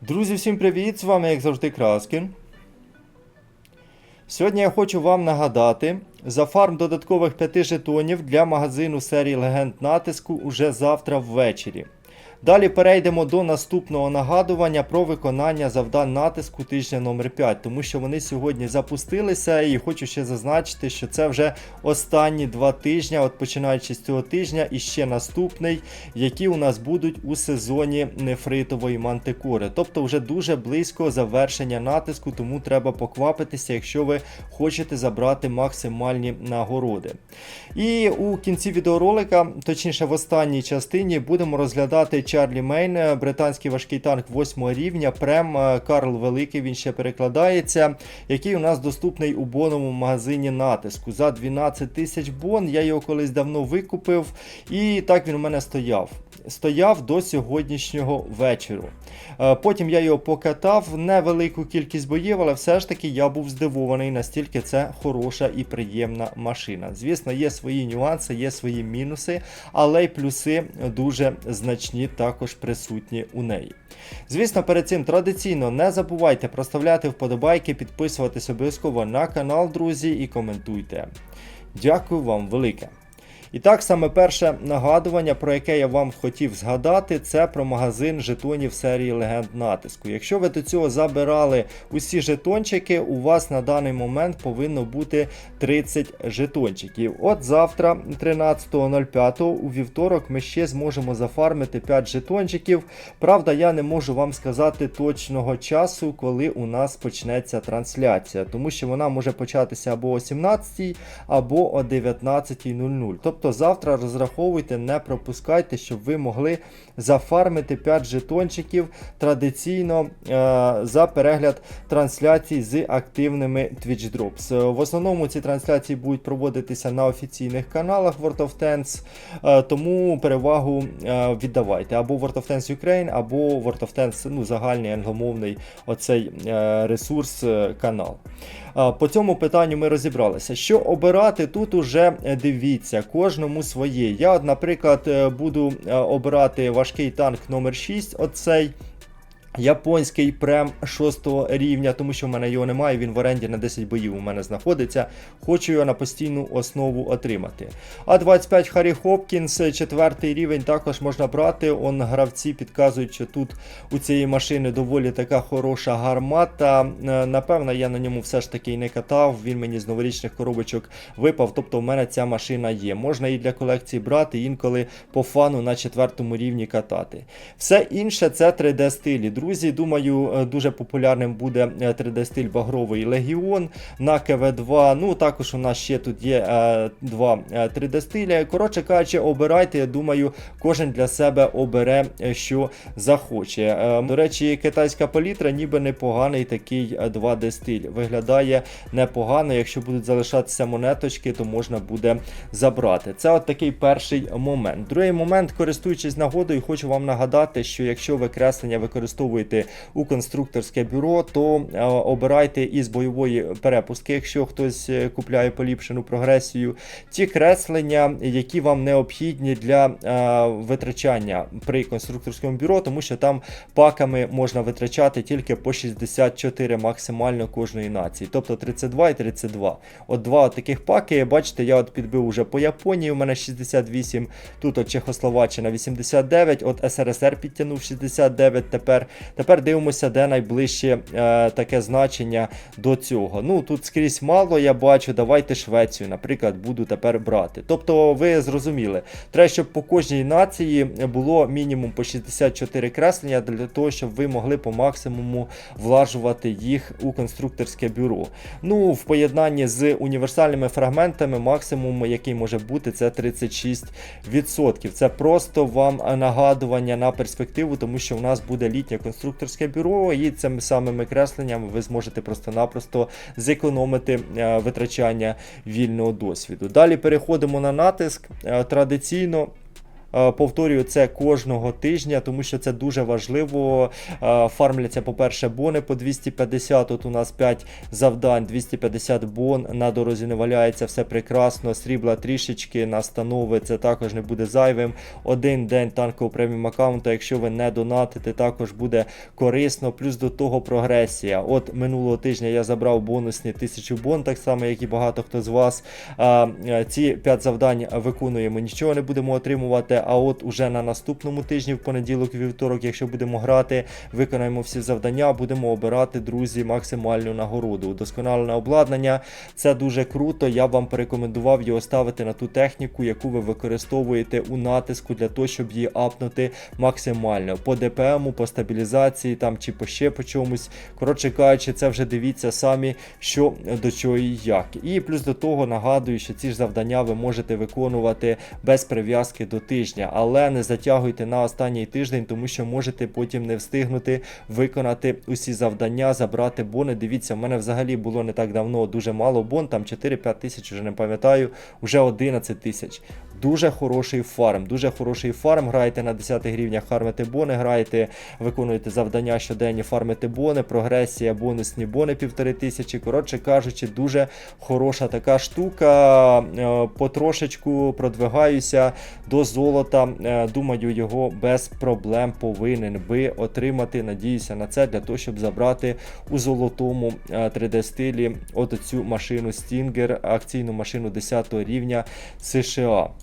Друзі, всім привіт! З вами, як завжди, Краскін. Сьогодні я хочу вам нагадати за фарм додаткових 5 жетонів для магазину серії Легенд натиску уже завтра ввечері. Далі перейдемо до наступного нагадування про виконання завдань натиску тижня номер 5 тому що вони сьогодні запустилися, і хочу ще зазначити, що це вже останні два тижні, от починаючи з цього тижня, і ще наступний, які у нас будуть у сезоні нефритової мантикори. Тобто вже дуже близько завершення натиску, тому треба поквапитися, якщо ви хочете забрати максимальні нагороди. І у кінці відеоролика, точніше в останній частині, будемо розглядати Чарлі Мейн, е, британський важкий танк 8 рівня, Прем е, Карл Великий, він ще перекладається, який у нас доступний у боновому магазині натиску. За 12 тисяч бон. Я його колись давно викупив, і так він у мене стояв. Стояв до сьогоднішнього вечору. Е, Потім я його покатав, невелику кількість боїв, але все ж таки я був здивований, настільки це хороша і приємна машина. Звісно, є свої нюанси, є свої мінуси, але й плюси дуже значні також присутні у неї. Звісно, перед цим традиційно не забувайте проставляти вподобайки, підписуватись обов'язково на канал, друзі, і коментуйте. Дякую вам велике. І так, саме перше нагадування, про яке я вам хотів згадати, це про магазин жетонів серії Легенд натиску. Якщо ви до цього забирали усі жетончики, у вас на даний момент повинно бути 30 жетончиків. От завтра, 13.05, у вівторок, ми ще зможемо зафармити 5 жетончиків. Правда, я не можу вам сказати точного часу, коли у нас почнеться трансляція, тому що вона може початися або о 17 або о 19.00. Тобто завтра розраховуйте, не пропускайте, щоб ви могли зафармити 5 жетончиків традиційно е, за перегляд трансляцій з активними Twitch Drops. Е, В основному ці трансляції будуть проводитися на офіційних каналах World of Tanks, е, тому перевагу е, віддавайте або World of Tanks Ukraine, або World of Tanks, ну, загальний англомовний оцей е, ресурс е, канал. По цьому питанню ми розібралися. Що обирати тут уже е, дивіться, кожному своє. Я, наприклад, е, буду е, обирати важкий танк номер 6 оцей. Японський прем 6 рівня, тому що в мене його немає, він в оренді на 10 боїв у мене знаходиться. Хочу його на постійну основу отримати. А 25 Харі Хопкінс, 4 рівень, також можна брати. Он гравці підказують, що тут у цієї машини доволі така хороша гармата. Е, Напевно, я на ньому все ж таки і не катав. Він мені з новорічних коробочок випав. Тобто в мене ця машина є. Можна і для колекції брати, інколи по фану на четвертому рівні катати. Все інше це 3D стилі. Друзі, думаю, е, дуже популярним буде 3D стиль Багровий Легіон на КВ2. Ну, також у нас ще тут є е, два е, 3D стилі. Коротше кажучи, обирайте. Я думаю, кожен для себе обере, е, що захоче. Е, До речі, китайська палітра ніби непоганий такий е, 2D стиль. Виглядає непогано. Якщо будуть залишатися монеточки, то можна буде забрати. Це от такий перший момент. Другий момент, користуючись нагодою, хочу вам нагадати, що якщо ви креслення використовуєте у конструкторське бюро, то е, обирайте із бойової перепустки, якщо хтось е, купляє поліпшену прогресію, ті креслення, які вам необхідні для е, витрачання при конструкторському бюро, тому що там паками можна витрачати тільки по 64 максимально кожної нації, тобто 32 і 32. От два таких паки, бачите, я от підбив уже по Японії, у мене 68, тут от Чехословаччина 89, от СРСР підтягнув 69 тепер. Тепер дивимося, де найближче е, таке значення до цього. Ну, тут скрізь мало, я бачу, давайте Швецію, наприклад, буду тепер брати. Тобто, ви зрозуміли, треба, щоб по кожній нації було мінімум по 64 креслення для того, щоб ви могли по максимуму влажувати їх у конструкторське бюро. Ну, в поєднанні з універсальними фрагментами, максимум, який може бути, це 36%. Це просто вам нагадування на перспективу, тому що у нас буде літнє конструкторське бюро, і цими самими кресленнями ви зможете просто-напросто зекономити е, витрачання вільного досвіду. Далі переходимо на натиск. Е, Традиційно. Е, Повторюю це кожного тижня, тому що це дуже важливо. Е, Фармляться, по-перше, бони по 250. Тут у нас 5 завдань, 250 бон. На дорозі не валяється, все прекрасно. Срібла трішечки, настанови, це також не буде зайвим. Один день танкового преміум аккаунта, якщо ви не донатите, також буде корисно. Плюс до того прогресія. От минулого тижня я забрав бонусні 1000 бон, так само, як і багато хто з вас. Е, ці 5 завдань виконуємо, нічого не будемо отримувати. А от уже на наступному тижні, в понеділок, вівторок, якщо будемо грати, виконаємо всі завдання, будемо обирати, друзі, максимальну нагороду. Удосконалене обладнання це дуже круто. Я б вам порекомендував його ставити на ту техніку, яку ви використовуєте у натиску для того, щоб її апнути максимально по ДПМу, по стабілізації там чи по ще по чомусь. Коротше кажучи, це вже дивіться самі, що до чого і як. І плюс до того нагадую, що ці ж завдання ви можете виконувати без прив'язки до тижня, але не затягуйте на останній тиждень, тому що можете потім не встигнути виконати усі завдання, забрати бони. Дивіться, в мене взагалі було не так давно дуже мало бон, там 4-5 тисяч, вже не пам'ятаю, вже 11 тисяч. Дуже хороший фарм, дуже хороший фарм. Граєте на 10 рівнях, фармите бони, граєте, виконуєте завдання щоденні, фармите бони, прогресія, бонусні бони півтори тисячі. Коротше кажучи, дуже хороша така штука. Е, Потрошечку продвигаюся до золота. Е, Думаю, його без проблем повинен би отримати. Надіюся на це для того, щоб забрати у золотому 3D стилі от цю машину Stinger, акційну машину 10 рівня США.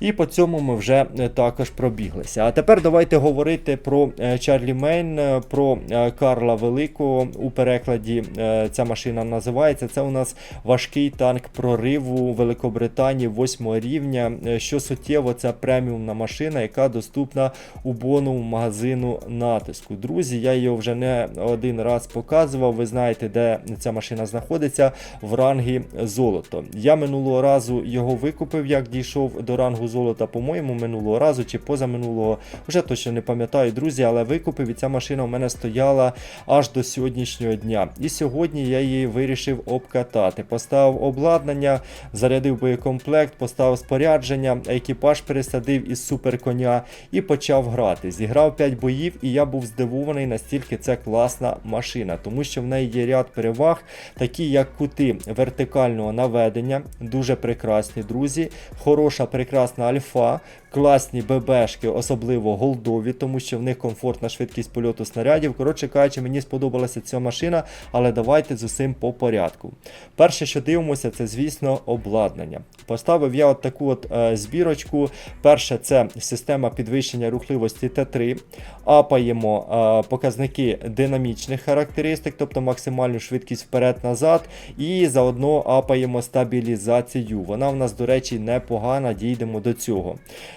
І по цьому ми вже е, також пробіглися. А тепер давайте говорити про е, Чарлі Мейн, е, про Карла Великого. У перекладі ця машина називається. Це у нас важкий танк прориву Великобританії 8 рівня. Що суттєво, це преміумна машина, яка доступна у боновому магазину натиску. Друзі, я її вже не один раз показував. Ви знаєте, де ця машина знаходиться в рангі золото. Я минулого разу його викупив, як дійшов до рангу золота, по-моєму, минулого разу чи позаминулого. Вже точно не пам'ятаю, друзі, але викупив і ця машина у мене стояла аж до сьогоднішнього дня. І сьогодні я її вирішив обкатати. Поставив обладнання, зарядив боєкомплект, поставив спорядження, екіпаж пересадив із суперконя і почав грати. Зіграв 5 боїв, і я був здивований, настільки це класна машина, тому що в неї є ряд переваг, такі як кути вертикального наведення, дуже прекрасні, друзі. Хороша, прекрасна альфа, класні ББшки, особливо голдові, тому що в них комфортна швидкість польоту снарядів. Коротше кажучи, мені сподобалася ця машина, але давайте з усім по порядку. Перше, що дивимося, це, звісно, обладнання. Поставив я от таку от е, збірочку. Перше, це система підвищення рухливості Т3. Апаємо е, показники динамічних характеристик, тобто максимальну швидкість вперед-назад. І заодно апаємо стабілізацію. Вона в нас, до речі, непогана, дійдемо до цього.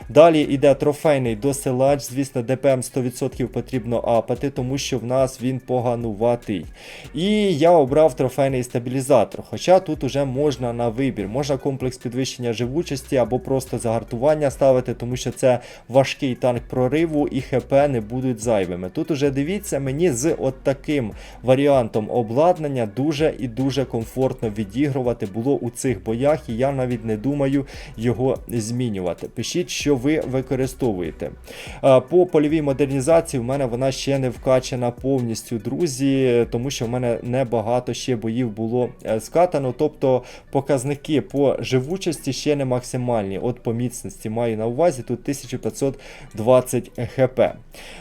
Далі йде трофейний досилач. Звісно, ДПМ 100% потрібно апати, тому що в нас він погануватий. І я обрав трофейний стабілізатор. Хоча тут уже можна на вибір. Можна комплекс підвищення живучості або просто загартування ставити, тому що це важкий танк прориву і ХП не будуть зайвими. Тут уже дивіться, мені з от таким варіантом обладнання дуже і дуже комфортно відігрувати було у цих боях, і я навіть не думаю його змінювати. Пишіть, що ви використовуєте. Е, По польовій модернізації в мене вона ще не вкачана повністю, друзі, тому що в мене небагато ще боїв було е, скатано. Тобто показники по живучості ще не максимальні. От по міцності маю на увазі тут 1520 хп.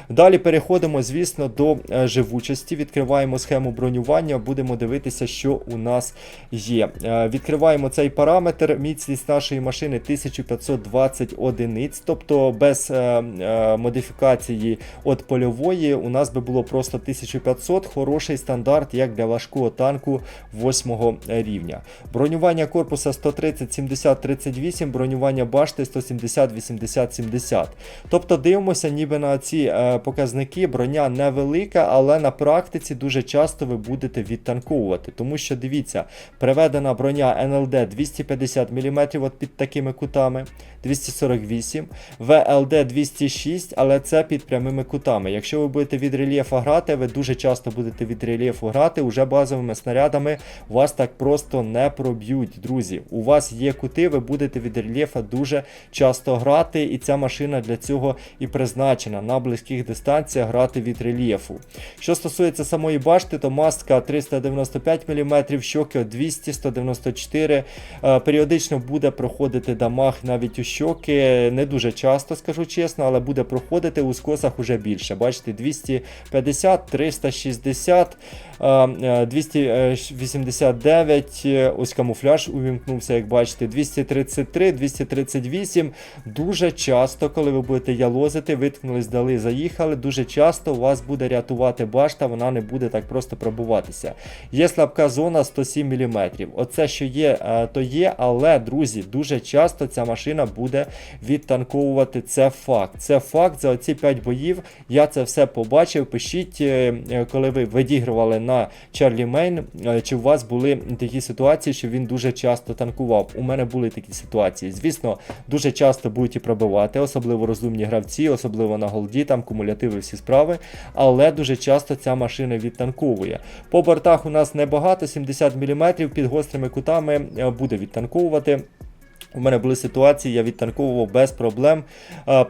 Далі переходимо, звісно, до е, живучості. Відкриваємо схему бронювання, будемо дивитися, що у нас є. Відкриваємо цей параметр. Міцність нашої машини 1520 одиниць, тобто без е, е, модифікації від польової у нас би було просто 1500. Хороший стандарт, як для важкого танку 8 рівня. Бронювання корпуса 130, 70, 38, бронювання башти 170, 80, 70. Тобто дивимося, ніби на ці е, показники броня невелика, але на практиці дуже часто ви будете відтанковувати. Тому що дивіться, приведена броня НЛД 250 мм от під такими кутами, 248 208, VLD 206, але це під прямими кутами. Якщо ви будете від рельєфа грати, ви дуже часто будете від рельєфу грати, уже базовими снарядами вас так просто не проб'ють, друзі. У вас є кути, ви будете від рельєфа дуже часто грати, і ця машина для цього і призначена на близьких дистанціях грати від рельєфу. Що стосується самої башти, то маска 395 мм, щоки 200, 194 Е, Періодично буде проходити дамаг навіть у щоки, не дуже часто, скажу чесно, але буде проходити у скосах уже більше. Бачите, 250, 360, е, е, 289, е, ось камуфляж увімкнувся, як бачите, 233, 238. Дуже часто, коли ви будете ялозити, виткнулись, дали, заїхали, дуже часто вас буде рятувати башта, вона не буде так просто пробуватися. Є слабка зона 107 мм. Оце, що є, е, то є, але, друзі, дуже часто ця машина буде відтанковувати. Це факт. Це факт. За оці 5 боїв я це все побачив. Пишіть, е, е, коли ви відігрували на Чарлі Мейн, е, чи у вас були такі ситуації, що він дуже часто танкував. У мене були такі ситуації. Звісно, дуже часто будуть і пробивати, особливо розумні гравці, особливо на голді, там кумулятиви всі справи. Але дуже часто ця машина відтанковує. По бортах у нас небагато, 70 мм під гострими кутами е, буде відтанковувати. У мене були ситуації, я відтанковував без проблем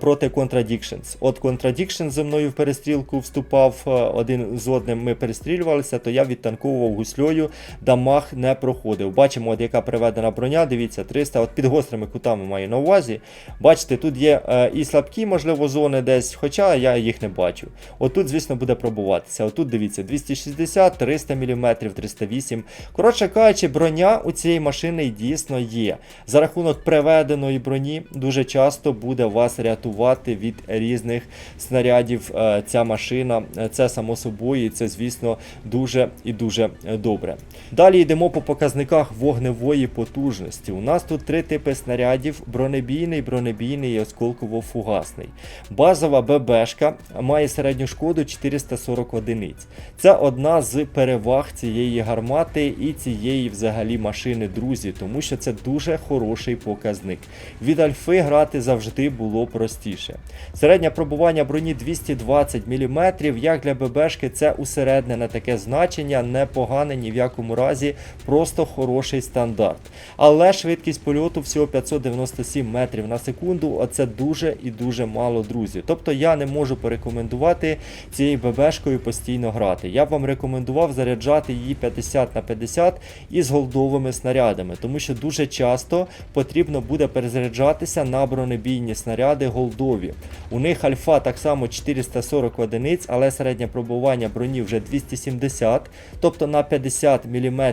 проти Contradictions. От Contradictions зі мною в перестрілку вступав один з одним. Ми перестрілювалися, то я відтанковував гуслею, дамаг не проходив. Бачимо, от яка приведена броня. Дивіться, 300, от під гострими кутами маю на увазі. Бачите, тут є е, і слабкі, можливо, зони десь, хоча я їх не бачу. Отут, звісно, буде пробуватися. Отут дивіться, 260, 300 мм, 308. Коротше кажучи, броня у цієї машини дійсно є. За рахунок приведеної броні дуже часто буде вас рятувати від різних снарядів. е, Ця машина, Е, це само собою, і це, звісно, дуже і дуже добре. Далі йдемо по показниках вогневої потужності. У нас тут три типи снарядів: бронебійний, бронебійний і осколково-фугасний. Базова ББшка має середню шкоду 440 одиниць. Це одна з переваг цієї гармати і цієї взагалі машини, друзі, тому що це дуже хороший показник. Від альфи грати завжди було простіше. Середнє пробування броні 220 мм, як для ББшки, це усереднене таке значення, непогане ні в якому разі, просто хороший стандарт. Але швидкість польоту всього 597 метрів на секунду, а це дуже і дуже мало, друзі. Тобто я не можу порекомендувати цією ББшкою постійно грати. Я б вам рекомендував заряджати її 50 на 50 із голдовими снарядами, тому що дуже часто потрібно буде перезаряджатися на бронебійні снаряди голдові. У них альфа так само 440 одиниць, але середнє пробування броні вже 270, тобто на 50 мм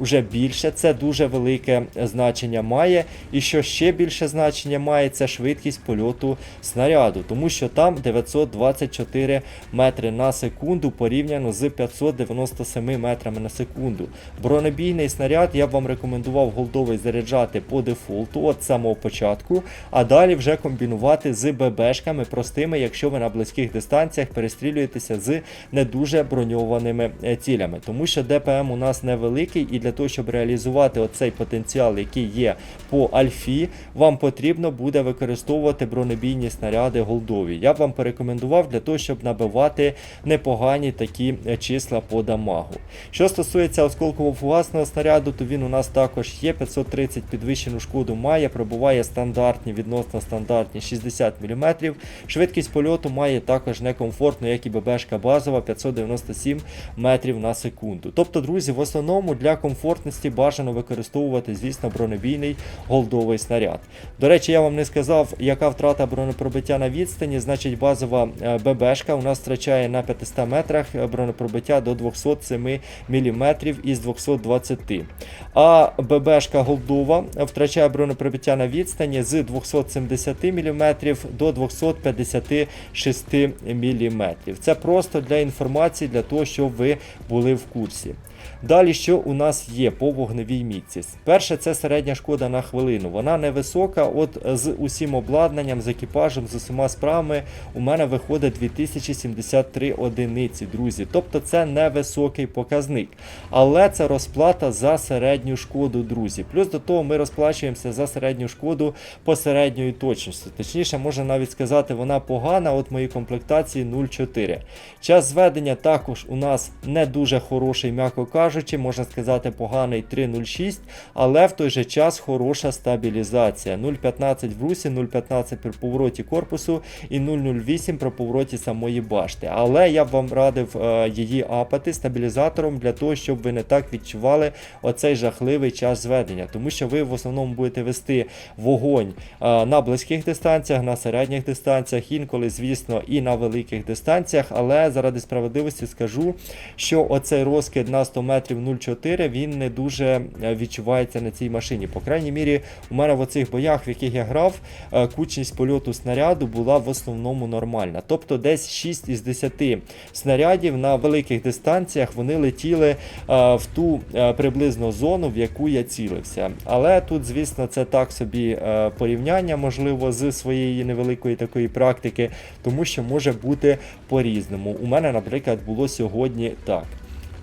вже більше. Це дуже велике значення має. І що ще більше значення має, це швидкість польоту снаряду, тому що там 924 метри на секунду порівняно з 597 метрами на секунду. Бронебійний снаряд я б вам рекомендував голдовий заряджати по дефолту от самого початку, а далі вже комбінувати з ББшками простими, якщо ви на близьких дистанціях перестрілюєтеся з не дуже броньованими е, цілями. Тому що ДПМ у нас невеликий, і для того, щоб реалізувати оцей потенціал, який є по альфі, вам потрібно буде використовувати бронебійні снаряди голдові. Я б вам порекомендував для того, щоб набивати непогані такі е, числа по дамагу. Що стосується осколково-фугасного снаряду, то він у нас також є 530 підвищену шкоду має, пробуває стандартні, відносно стандартні 60 мм. Швидкість польоту має також некомфортну, як і ББшка базова 597 метрів на секунду. Тобто, друзі, в основному для комфортності бажано використовувати, звісно, бронебійний голдовий снаряд. До речі, я вам не сказав, яка втрата бронепробиття на відстані. Значить, базова е, ББшка у нас втрачає на 500 метрах е, бронепробиття до 207 мм із 220. А ББшка голдова втрачає бронепробиття на відстані з 270 мм до 256 мм. Це просто для інформації, для того, щоб ви були в курсі. Далі, що у нас є по вогневій мітці? Перше, це середня шкода на хвилину. Вона невисока. От з усім обладнанням, з екіпажем, з усіма справами у мене виходить 2073 одиниці, друзі. Тобто це невисокий показник. Але це розплата за середню шкоду, друзі. Плюс до того ми розплачуємося за середню шкоду по середньої точності. Точніше, можна навіть сказати, вона погана. От моїй комплектації 0,4. Час зведення також у нас не дуже хороший, м'яко кажучи, можна сказати, поганий 3,06, але в той же час хороша стабілізація. 0,15 в русі, 0,15 при повороті корпусу і 0,08 при повороті самої башти. Але я б вам радив е, її апати стабілізатором для того, щоб ви не так відчували оцей жахливий час зведення, тому що ви в основному будете вести вогонь е, на близьких дистанціях, на середніх дистанціях, інколи, звісно, і на великих дистанціях. Але заради справедливості скажу, що оцей розкид на 100 метрів 0,4 він не дуже е, відчувається на цій машині. По крайній мірі, у мене в оцих боях, в яких я грав, е, кучність польоту снаряду була в основному нормальна. Тобто десь 6 із 10 снарядів на великих дистанціях вони летіли е, в ту приблизно зону, в яку я цілився. Але тут, звісно, це так собі порівняння, можливо, з своєї невеликої такої практики, тому що може бути по-різному. У мене, наприклад, було сьогодні так.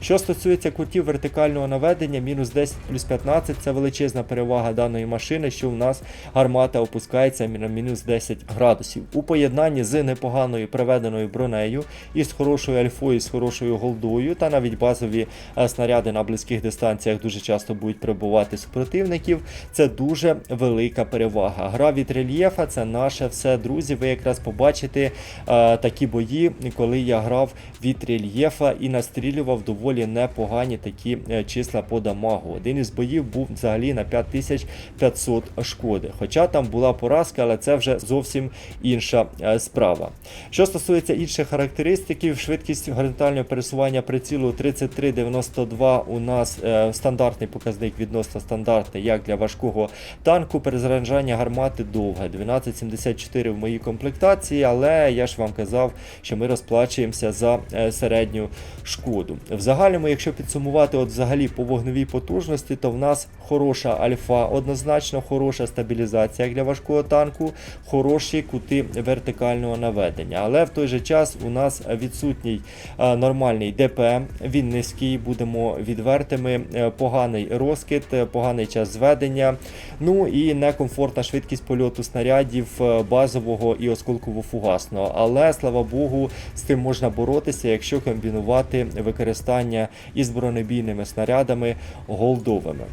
Що стосується кутів вертикального наведення, мінус 10 плюс 15 це величезна перевага даної машини, що у нас гармата опускається на мінус 10 градусів. У поєднанні з непоганою приведеною бронею і з хорошою альфою, з хорошою голдою, та навіть базові е, снаряди на близьких дистанціях дуже часто будуть прибувати супротивників. Це дуже велика перевага. Гра від рельєфа це наше все, друзі. Ви якраз побачите е, такі бої, коли я грав від рельєфа і настрілював доволі непогані такі е, числа по дамагу. Один із боїв був взагалі на 5500 шкоди. Хоча там була поразка, але це вже зовсім інша е, справа. Що стосується інших характеристиків, швидкість горизонтального пересування прицілу 3392 у нас е, стандартний показник відносно стандартний, як для важкого танку. Перезаряджання гармати довге. 1274 в моїй комплектації, але я ж вам казав, що ми розплачуємося за середню шкоду. В загальному, якщо підсумувати от взагалі по вогневій потужності, то в нас хороша альфа, однозначно хороша стабілізація для важкого танку, хороші кути вертикального наведення. Але в той же час у нас відсутній е, нормальний ДПМ, він низький, будемо відвертими, е, поганий розкид, е, поганий час зведення, ну і некомфортна швидкість польоту снарядів базового і осколково-фугасного. Але слава Богу, з тим можна боротися, якщо комбінувати використання із бронебійними снарядами голдовими.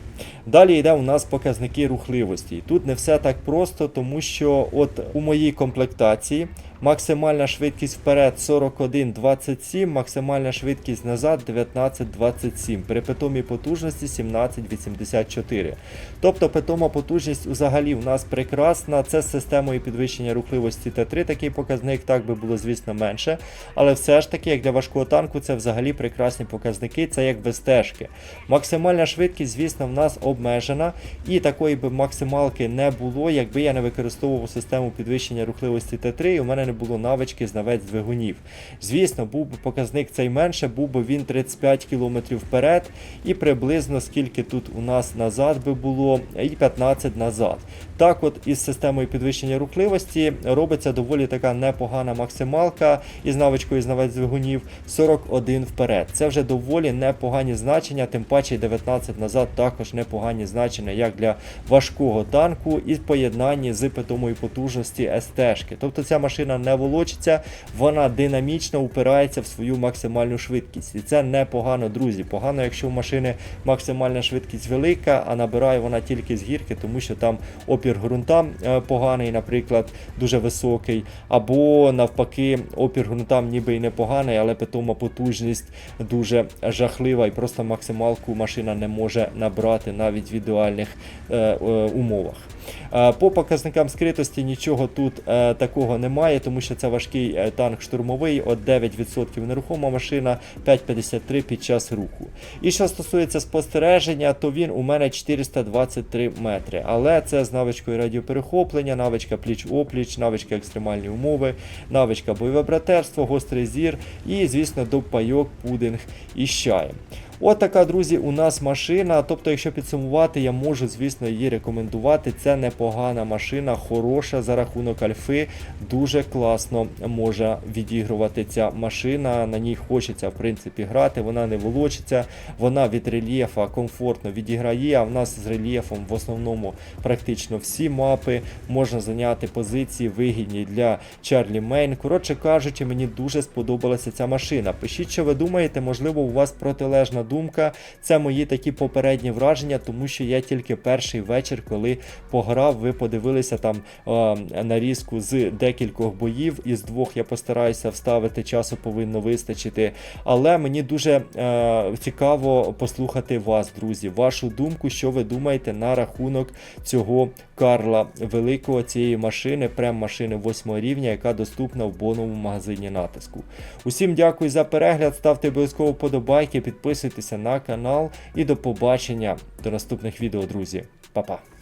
Далі йде у нас показники рухливості. Тут не все так просто, тому що от у моїй комплектації максимальна швидкість вперед 41,27, максимальна швидкість назад 19,27. При питомій потужності 17,84. Тобто питома потужність взагалі в нас прекрасна. Це з системою підвищення рухливості Т3 такий показник, так би було, звісно, менше. Але все ж таки, як для важкого танку, це взагалі прекрасні показники, це як без. Максимальна швидкість, звісно, в нас обмежена, і такої би максималки не було, якби я не використовував систему підвищення рухливості Т3, і у мене не було навички знавець двигунів. Звісно, був би показник цей менше, був би він 35 км вперед, і приблизно скільки тут у нас назад би було, і 15 назад. Так, от із системою підвищення рухливості робиться доволі така непогана максималка із навичкою знавець двигунів 41 вперед. Це вже доволі непогані значення, тим паче 19 назад також непогані значення, як для важкого танку, і поєднанні з питомою потужності СТ-шки. Тобто ця машина не волочиться, вона динамічно упирається в свою максимальну швидкість. І це непогано, друзі. Погано, якщо у машини максимальна швидкість велика, а набирає вона тільки з гірки, тому що там опір ґрунтам ґрунта поганий, наприклад, дуже високий. Або навпаки, опір ґрунтам ніби і непоганий, але питома потужність дуже жахлива і просто максималку машина не може набрати навіть в ідеальних е, е, умовах. Е, По показникам скритості нічого тут е, такого немає, тому що це важкий е, танк штурмовий, от 9% нерухома машина, 5,53 під час руху. І що стосується спостереження, то він у мене 423 метри. Але це з навичкою радіоперехоплення, навичка пліч-опліч, навичка екстремальні умови, навичка бойове братерство, гострий зір і, звісно, допайок, пудинг і чаєм. От така, друзі, у нас машина. Тобто, якщо підсумувати, я можу, звісно, її рекомендувати. Це непогана машина, хороша за рахунок альфи. Дуже класно може відігрувати ця машина. На ній хочеться, в принципі, грати. Вона не волочиться, вона від рельєфа комфортно відіграє. А в нас з рельєфом в основному практично всі мапи. Можна зайняти позиції вигідні для Чарлі Мейн. Коротше кажучи, мені дуже сподобалася ця машина. Пишіть, що ви думаєте, можливо, у вас протилежна думка. Це мої такі попередні враження, тому що я тільки перший вечір, коли пограв, ви подивилися там е, нарізку з декількох боїв. Із двох я постараюся вставити, часу повинно вистачити. Але мені дуже е, цікаво послухати вас, друзі, вашу думку, що ви думаєте на рахунок цього Карла Великого, цієї машини, прем-машини 8 рівня, яка доступна в боновому магазині натиску. Усім дякую за перегляд, ставте обов'язково подобайки, підписуйтеся на канал і до побачення до наступних відео, друзі. Па-па!